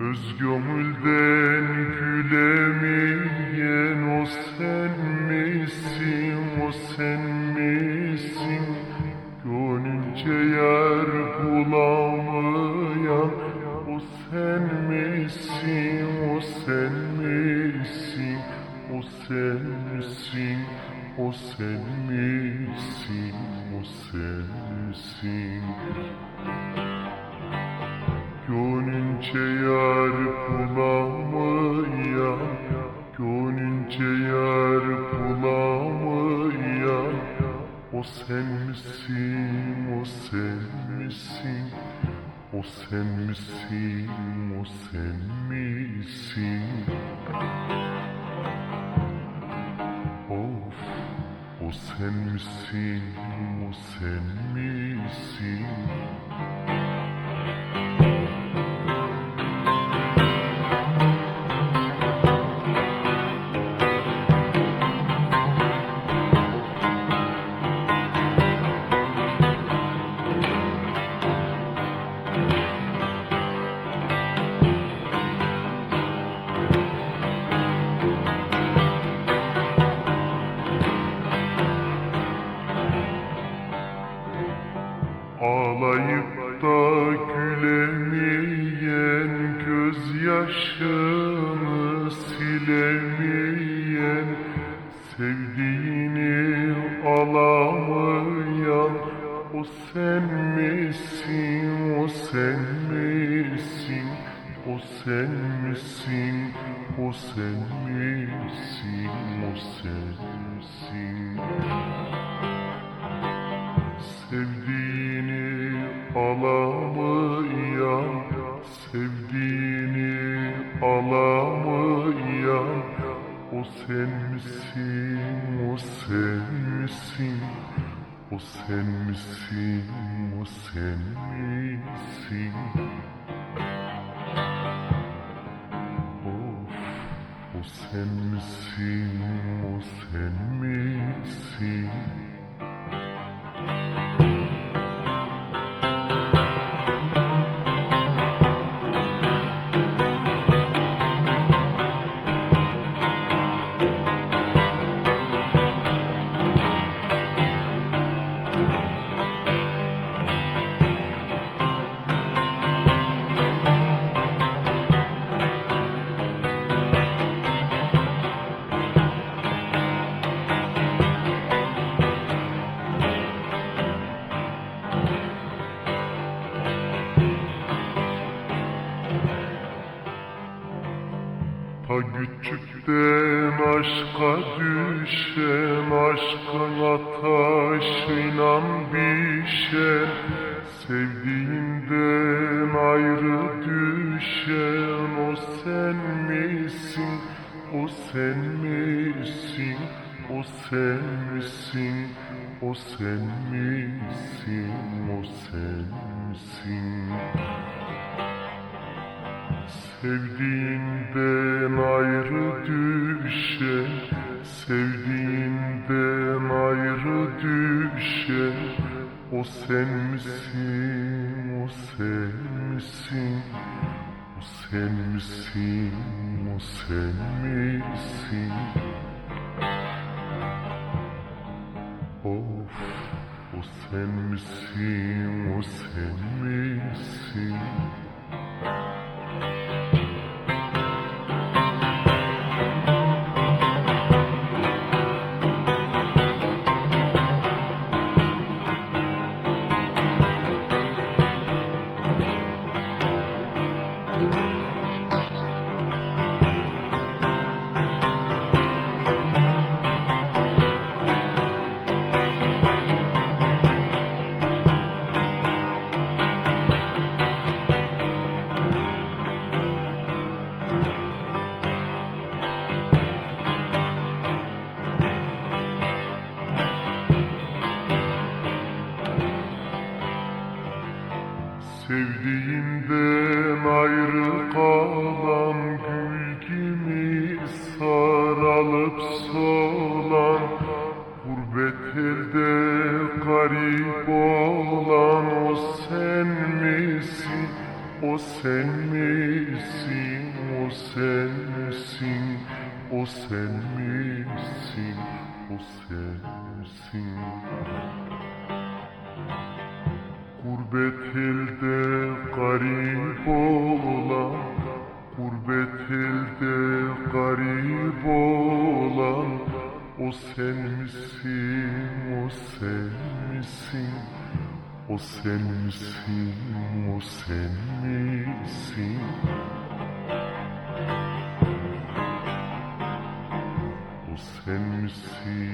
Öz gömülden gülemeyen o sen misin, o sen misin? Gönlünce yer bulamayan o sen misin? O sen misin? O sen misin? O sen misin? O sen misin? Gönlünce yer bulamayan Gönlünce yer bulamayan O sen misin, o sen misin O sen misin, o sen misin? Of, o sen misin, o sen misin Gözyaşını silemeyen Sevdiğini alamayan O sen misin, o sen misin? O sen misin, o sen misin, o sen misin? Sevdiğini alamayan, alamayan O sen misin, o sen misin, o sen misin, o sen misin? Of, o sen misin, o sen misin Ta küçükten aşka düşen Aşkın ateşiyle bişen Sevdiğinden ayrı düşen O sen misin, o sen misin? O sen misin, o sen misin, o sen misin Sevdiğinden ayrı düşen, sevdiğinden ayrı düşen O sen misin, o sen misin, o sen misin, o sen misin? Of, o sen misin, o sen misin Sevdiğinden ayrı kalan gül gibi saralıp solan Gurbet elde garip olan o sen misin, o sen misin, o sen misin, o sen misin, o sen misin? Gurbet garip olan Gurbet garip olan O sen misin, o sen misin? O sen misin, o sen misin? O sen misin,